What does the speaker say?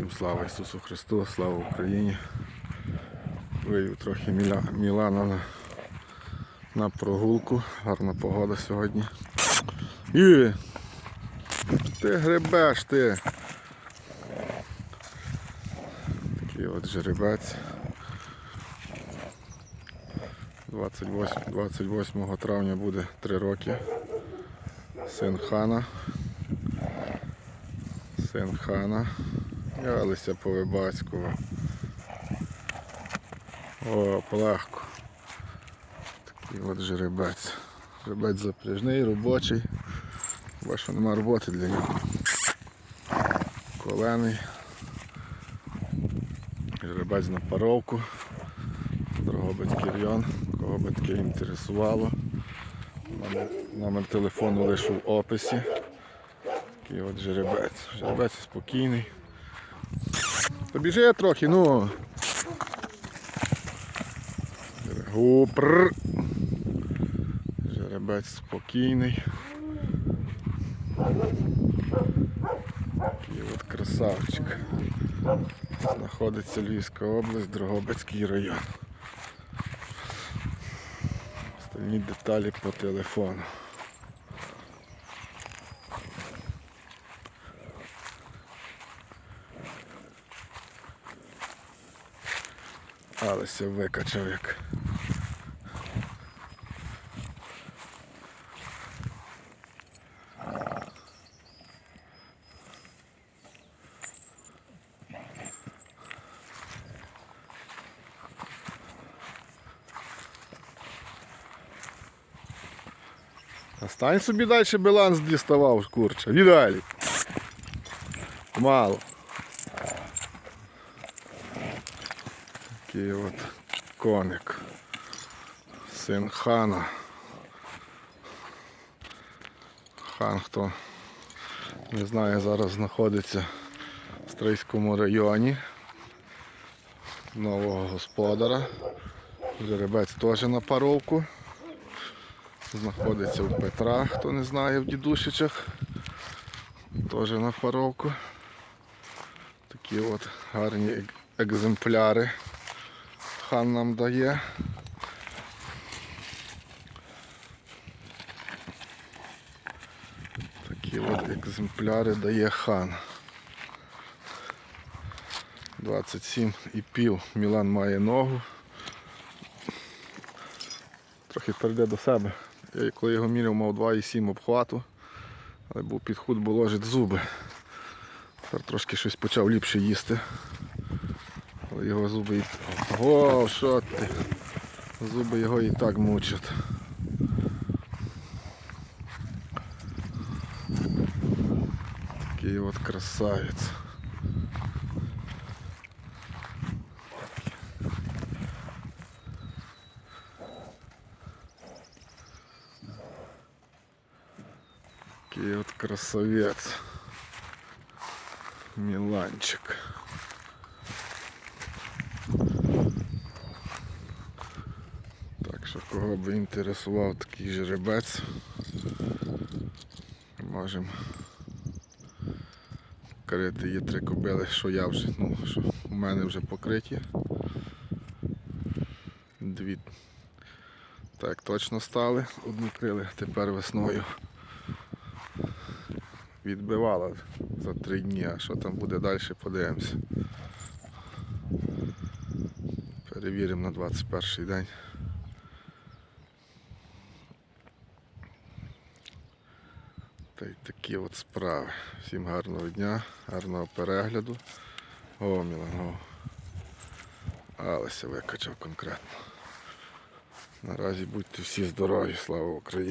Всім слава Ісусу Христу, слава Україні. Вивів трохи Мілана на, на прогулку. Гарна погода сьогодні. І ти гребеш ти. Такий от жеребець. 28, 28 травня буде 3 роки. Син хана. Син хана. Ялися по Вибацького. О, полегко. Такий от жеребець. Жеребець запряжний, робочий. Бо що нема роботи для нього. Колений. Жеребець на паровку. Дрогобицький район. Кого би таке інтересувало. Номер, номер телефону лише в описі. Такий от жеребець. Жеребець спокійний. Та біжи трохи, ну. Гупр. Жеребець спокійний. Такий от красавчик. Знаходиться Львівська область, Дрогобицький район. Остальні деталі по телефону. Алеся викачав як. Стань собі далі баланс діставав, курча. Віддалі. Мало. Такий от коник. Син хана. Хан, хто не знає, зараз знаходиться в Стрийському районі. Нового господара. Жеребець теж на паровку. Знаходиться у Петра, хто не знає, в дідушичах. Теж на паровку. Такі от гарні екземпляри хан нам дає. Такі от екземпляри дає хан. 27 і пів. Мілан має ногу. Трохи перейде до себе. Я коли його міряв, мав 2,7 обхвату, але був підход, бо ложить зуби. Тепер трошки щось почав ліпше їсти. Але його зуби і... О, що ти? Зуби його і так мучать. Такий от красавець. Такий от красавець. Міланчик. Що кого би інтересував такий жеребець, можемо крити є три кобили, що я вже, ну, що у мене вже покриті. Дві так точно стали, одну крили тепер весною. Відбивала за три дні, а що там буде далі, подивимося. Перевіримо на 21 день. Та й такі от справи. Всім гарного дня, гарного перегляду. О, Мілан. Алеся викачав конкретно. Наразі будьте всі здорові, слава Україні!